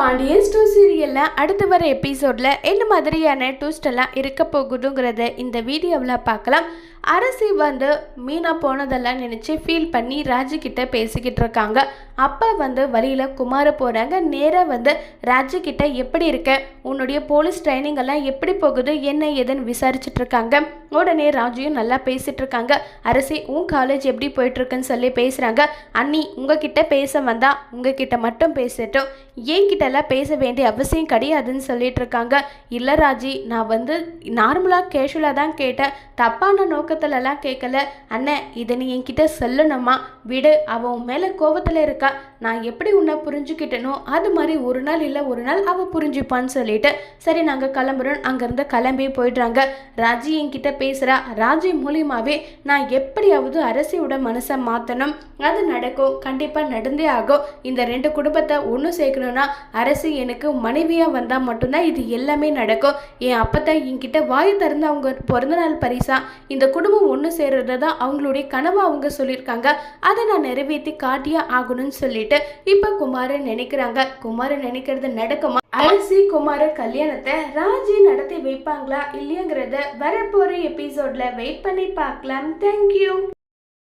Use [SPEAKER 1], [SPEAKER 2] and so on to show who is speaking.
[SPEAKER 1] பாண்டியன் ஸ்டோ சீரியலில் அடுத்து வர எபிசோடில் என்ன மாதிரியான ட்விஸ்ட் இருக்க போகுதுங்கிறத இந்த வீடியோவில் பார்க்கலாம். அரசி வந்து மீனா போனதெல்லாம் நினச்சி ஃபீல் பண்ணி ராஜு பேசிக்கிட்டு இருக்காங்க. அப்பா வந்து வழியில் குமார போகிறாங்க நேராக வந்து ராஜு எப்படி இருக்க? உன்னுடைய போலீஸ் ட்ரைனிங் எல்லாம் எப்படி போகுது? என்ன ஏதுன்னு விசாரிச்சுட்டு இருக்காங்க. உடனே ராஜுயும் நல்லா பேசிகிட்டு இருக்காங்க. அரசி உன் காலேஜ் எப்படி போயிட்டுருக்குன்னு சொல்லி பேசுகிறாங்க அண்ணி உங்ககிட்ட பேச வந்தால் உங்ககிட்ட மட்டும் பேசட்டும். என்கிட்ட எல்லாம் பேச வேண்டிய அவசியம் கிடையாதுன்னு சொல்லிட்டு இருக்காங்க இல்லை ராஜி நான் வந்து நார்மலாக கேஷுவலாக தான் கேட்டேன். தப்பான நோக்கத்துலலாம் கேட்கல அண்ணன் இதை நீ என்கிட்ட சொல்லணுமா? விடு அவன் மேலே கோவத்தில் இருக்கா. நான் எப்படி உன்னை புரிஞ்சுக்கிட்டனோ அது மாதிரி ஒரு நாள் இல்லை ஒரு நாள் அவள் புரிஞ்சுப்பான்னு சொல்லிட்டு சரி நாங்கள் கிளம்புறோம் அங்கேருந்து கிளம்பி போயிடுறாங்க. ராஜி என்கிட்ட பேசுகிறா ராஜி மூலியமாகவே நான் எப்படியாவது அரசியோட மனசை மாற்றணும் அது நடக்கும் கண்டிப்பாக நடந்தே ஆகும். இந்த ரெண்டு குடும்பத்தை ஒன்று சேர்க்கணும்னா அரசு எனக்கு மனைவியாக வந்தால் மட்டும்தான் இது எல்லாமே நடக்கும். என் அப்பத்தை என்கிட்ட வாய் திறந்து அவங்க பிறந்தநாள் பரிசா இந்த குடும்பம் ஒன்று சேர்றது தான் அவங்களுடைய கனவை அவங்க சொல்லியிருக்காங்க. அதை நான் நிறைவேற்றி காட்டியே ஆகணும்னு சொல்லிட்டு இப்போ குமாரன் நினைக்கிறாங்க. குமாரன் நினைக்கிறது நடக்குமா? அரசி குமார கல்யாணத்தை ராஜி நடத்தி வைப்பாங்களா இல்லையாங்கிறத வரப்போகிற எபிசோட்ல வெயிட் பண்ணி பார்க்கலாம். தேங்க்யூ